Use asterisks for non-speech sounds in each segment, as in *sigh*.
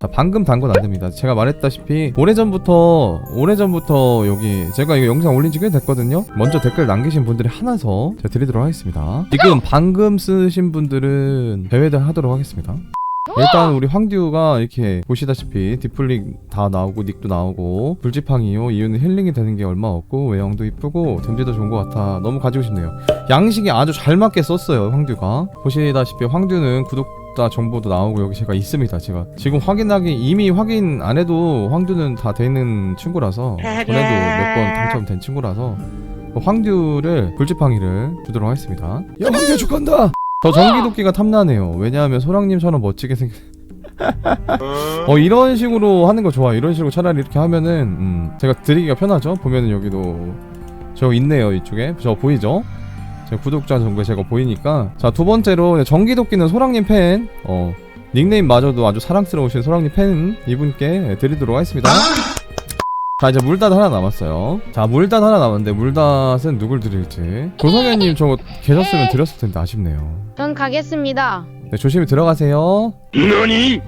자, 방금 단건 아닙니다. 제가 말했다시피 오래전부터 오래전부터 여기 제가 이거 영상 올린 지 꽤 됐거든요. 먼저 댓글 남기신 분들이 하나서 제가 드리도록 하겠습니다. 지금 방금 쓰신 분들은 배회를 하도록 하겠습니다. 일단 우리 황듀가 이렇게 보시다시피 디플릭 다 나오고 닉도 나오고 불지팡이요 이유는 힐링이 되는 게 얼마 없고 외형도 이쁘고 댐지도 좋은 것 같아. 너무 가지고 싶네요. 양식이 아주 잘 맞게 썼어요 황듀가. 보시다시피 황듀는 구독자 정보도 나오고 여기 제가 있습니다 제가. 지금 확인하기 이미 확인 안 해도 황듀는 다돼 있는 친구라서 전에도 몇 번 당첨된 친구라서 황듀를 불지팡이를 주도록 하겠습니다. 야 황듀 축한다 저 전기도끼가 탐나네요. 왜냐하면 소랑님처럼 멋지게 생 *laughs* 어 이런 식으로 하는 거 좋아. 이런 식으로 차라리 이렇게 하면은 음, 제가 드리기가 편하죠? 보면은 여기도 저 있네요 이쪽에. 저 보이죠? 제 구독자 정보에 제가 보이니까. 자 두 번째로 전기도끼는 소랑님 팬 어 닉네임마저도 아주 사랑스러우신 소랑님 팬 이분께 드리도록 하겠습니다 자 이제 물닷 하나 남았어요. 자 물닷 하나 남았는데 물닷은 누굴 드릴지. 조성현님 저거 계셨으면 드렸을 텐데 아쉽네요. 전 가겠습니다. 네, 조심히 들어가세요. 너니?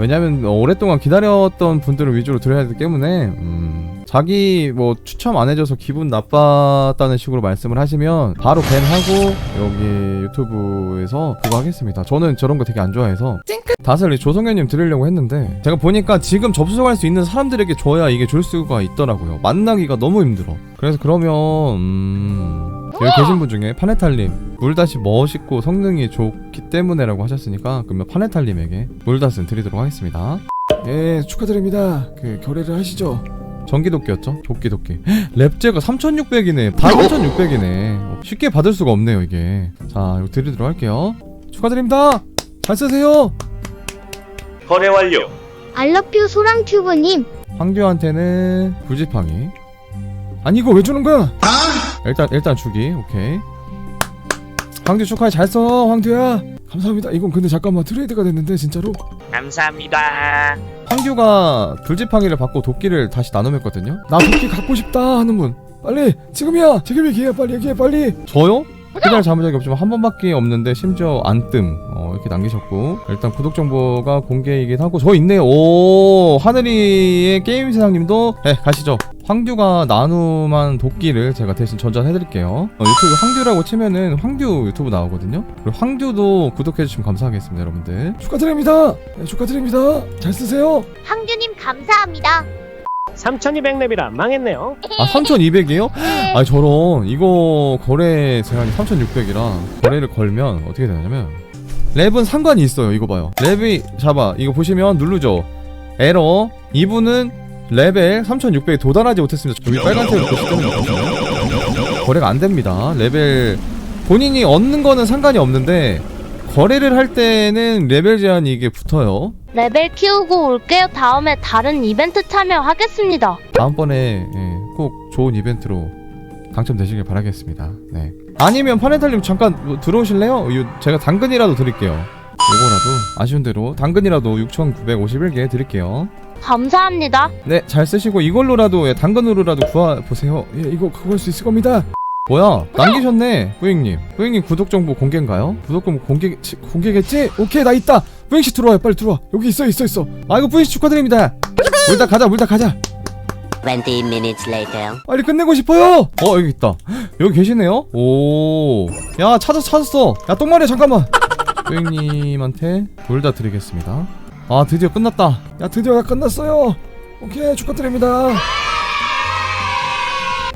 왜냐면 어, 오랫동안 기다렸던 분들을 위주로 드려야 되기 때문에 음, 자기 뭐 추첨 안 해줘서 기분 나빴다는 식으로 말씀을 하시면 바로 밴하고 여기 유튜브에서 그거 하겠습니다. 저는 저런 거 되게 안 좋아해서. 다 슬이 조성현님 드리려고 했는데 제가 보니까 지금 접속할 수 있는 사람들에게 줘야 이게 줄 수가 있더라고요. 만나기가 너무 힘들어. 그래서 그러면 음... 여기 계신 분 중에 파네탈님 물다시 멋있고 성능이 좋기 때문에라고 하셨으니까 그러면 파네탈님에게 물다스는 드리도록 하겠습니다. 예 축하드립니다. 그 결례를 하시죠. 전기도끼였죠? 도끼도끼. 랩제가 3600이네. 다 3600이네. 쉽게 받을 수가 없네요 이게. 자 이거 드리도록 할게요. 축하드립니다. 잘 쓰세요 거래 완료. 알러뷰 소랑튜브님. 황규한테는 불지팡이. 아니 이거 왜 주는 거야? 일단 일단 주기. 오케이. 황규 축하해. 잘 써 황규야. 감사합니다. 이건 근데 잠깐만 트레이드가 됐는데 진짜로? 감사합니다. 황규가 불지팡이를 받고 도끼를 다시 나눔했거든요. 나 도끼 갖고 싶다 하는 분. 빨리! 지금이야! 지금이 기회야. 빨리 얘기해 빨리. 저요? 그날 잡은 적이 없지만 한 번밖에 없는데 심지어 안뜸 어, 이렇게 남기셨고. 일단 구독 정보가 공개이긴 하고 저 있네요. 오 하늘이의 게임 세상님도 네 가시죠. 황규가 나눔한 도끼를 제가 대신 전달해드릴게요. 어, 유튜브 황규라고 치면은 황규 유튜브 나오거든요. 그리고 황규도 구독해주시면 감사하겠습니다 여러분들. 축하드립니다. 네, 축하드립니다. 잘 쓰세요. 황규님 감사합니다 3200렙이라 망했네요. 아 3200이에요? 아 저런. 이거 거래 제한이 3600이라 거래를 걸면 어떻게 되냐면 랩은 상관이 있어요 이거 봐요. 랩이 잡아 이거 보시면 누르죠. 에러. 이분은 레벨 3600에 도달하지 못했습니다. 여기 빨간색으로 표시되는 거 보시면 거래가 안 됩니다. 레벨 본인이 얻는 거는 상관이 없는데 거래를 할 때는 레벨 제한이 이게 붙어요 레벨 키우고 올게요 다음에 다른 이벤트 참여하겠습니다 다음번에 예, 꼭 좋은 이벤트로 당첨되시길 바라겠습니다. 네. 아니면 파네탈님 잠깐 뭐 들어오실래요? 이- 제가 당근이라도 드릴게요. 요거라도 아쉬운 대로 당근이라도 6,951개 드릴게요. 감사합니다 네, 잘 쓰시고 이걸로라도 예, 당근으로라도 구하 보세요. 예, 이거 그걸 수 있을 겁니다. 뭐야? 남기셨네, 뿌잉님. 뿌잉님 구독 정보 공개인가요? 구독 정보 공개 치- 공개겠지? 오케이, 나 있다. 뿌잉 씨 들어와요, 빨리 들어와. 여기 있어, 있어, 있어. 아 이거 뿌잉 씨 축하드립니다. 물다 가자, 물다 가자. 20 minutes later. 빨리 끝내고 싶어요. 어 여기 있다. 여기 계시네요. 오, 야 찾았 찾았어. 야 똥마리야 잠깐만. 소영님한테 둘다 드리겠습니다. 아 드디어 끝났다. 야 드디어 다 끝났어요. 오케이 축하드립니다.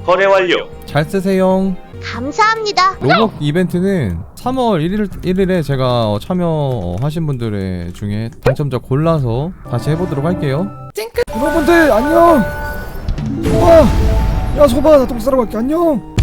거래 완료. 잘 쓰세요. 감사합니다 로벅 이벤트는 3월 1일, 1일에 제가 어, 참여하신 분들의 중에 당첨자 골라서 다시 해보도록 할게요. 여러분들 안녕. 소바, 야 소바 나똥 싸러 갈게 안녕.